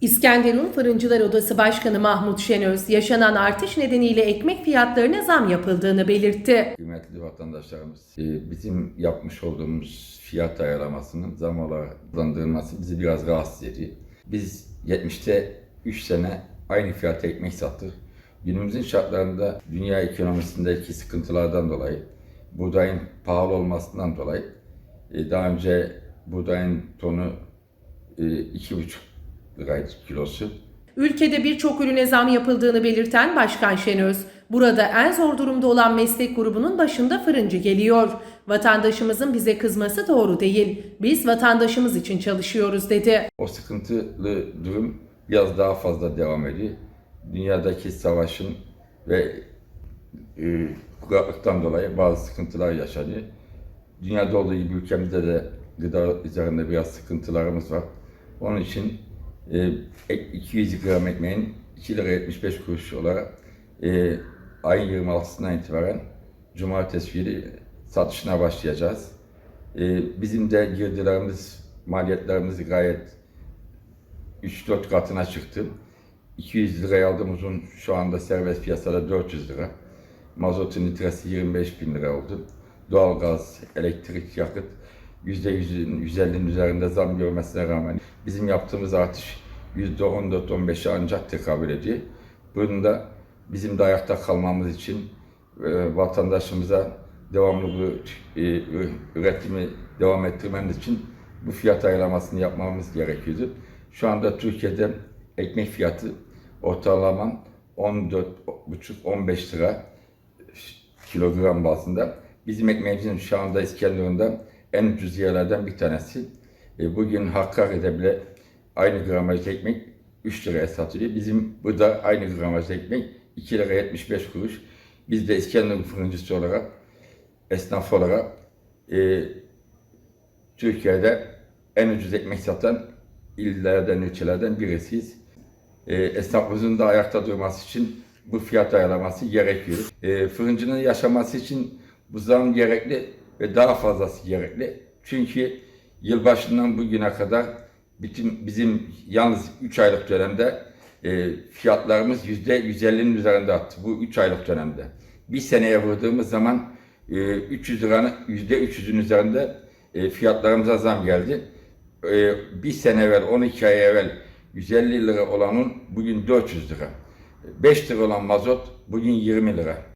İskenderun Fırıncılar Odası Başkanı Mahmut Şenöz, yaşanan artış nedeniyle ekmek fiyatlarına zam yapıldığını belirtti. Kıymetli vatandaşlarımız, e, bizim yapmış olduğumuz fiyat ayarlamasının zam olarak bizi biraz rahatsız ediyor. Biz 70'te 3 sene aynı fiyata ekmek sattık. Günümüzün şartlarında dünya ekonomisindeki sıkıntılardan dolayı, buğdayın pahalı olmasından dolayı e, daha önce buğdayın tonu 2,5 liraydı kilosu. Ülkede birçok ürüne zam yapıldığını belirten Başkan Şenöz, burada en zor durumda olan meslek grubunun başında fırıncı geliyor. Vatandaşımızın bize kızması doğru değil. Biz vatandaşımız için çalışıyoruz dedi. O sıkıntılı durum biraz daha fazla devam ediyor. Dünyadaki savaşın ve e, kuraklıktan dolayı bazı sıkıntılar yaşanıyor. Dünyada olduğu gibi ülkemizde de gıda üzerinde biraz sıkıntılarımız var. Onun için e, ek- 200 gram ekmeğin 2 lira 75 kuruş olarak e, ayın 26'sından itibaren cumartesi günü satışına başlayacağız. E, bizim de girdilerimiz, maliyetlerimiz gayet 3-4 katına çıktı. 200 liraya aldığımız un şu anda serbest piyasada 400 lira. Mazotun litresi 25 bin lira oldu. Doğalgaz, elektrik, yakıt %100'ün, %50'nin üzerinde zam görmesine rağmen bizim yaptığımız artış %14-15'e ancak tekabül ediyor. Bunun da bizim de ayakta kalmamız için e, vatandaşımıza devamlı bu e, üretimi devam ettirmemiz için bu fiyat ayarlamasını yapmamız gerekiyordu. Şu anda Türkiye'de ekmek fiyatı ortalama 14,5-15 lira kilogram bazında. Bizim ekmeğimizin şu anda İskenderun'da en ucuz yerlerden bir tanesi. E, bugün Hakkari'de bile aynı gramaj ekmek 3 liraya satılıyor. Bizim burada aynı gramaj ekmek 2 lira 75 kuruş. Biz de İskenderun fırıncısı olarak, esnaf olarak e, Türkiye'de en ucuz ekmek satan illerden, ilçelerden birisiyiz. E, esnafımızın da ayakta durması için bu fiyat ayarlaması gerekiyor. E, fırıncının yaşaması için bu zam gerekli ve daha fazlası gerekli. Çünkü yılbaşından bugüne kadar bütün bizim yalnız 3 aylık dönemde e, fiyatlarımız %150'nin üzerinde arttı bu 3 aylık dönemde. Bir seneye vurduğumuz zaman e, 300 liranın %300'ün üzerinde e, fiyatlarımıza zam geldi. E, bir sene evvel, 12 ay evvel 150 lira olanın bugün 400 lira. 5 lira olan mazot bugün 20 lira.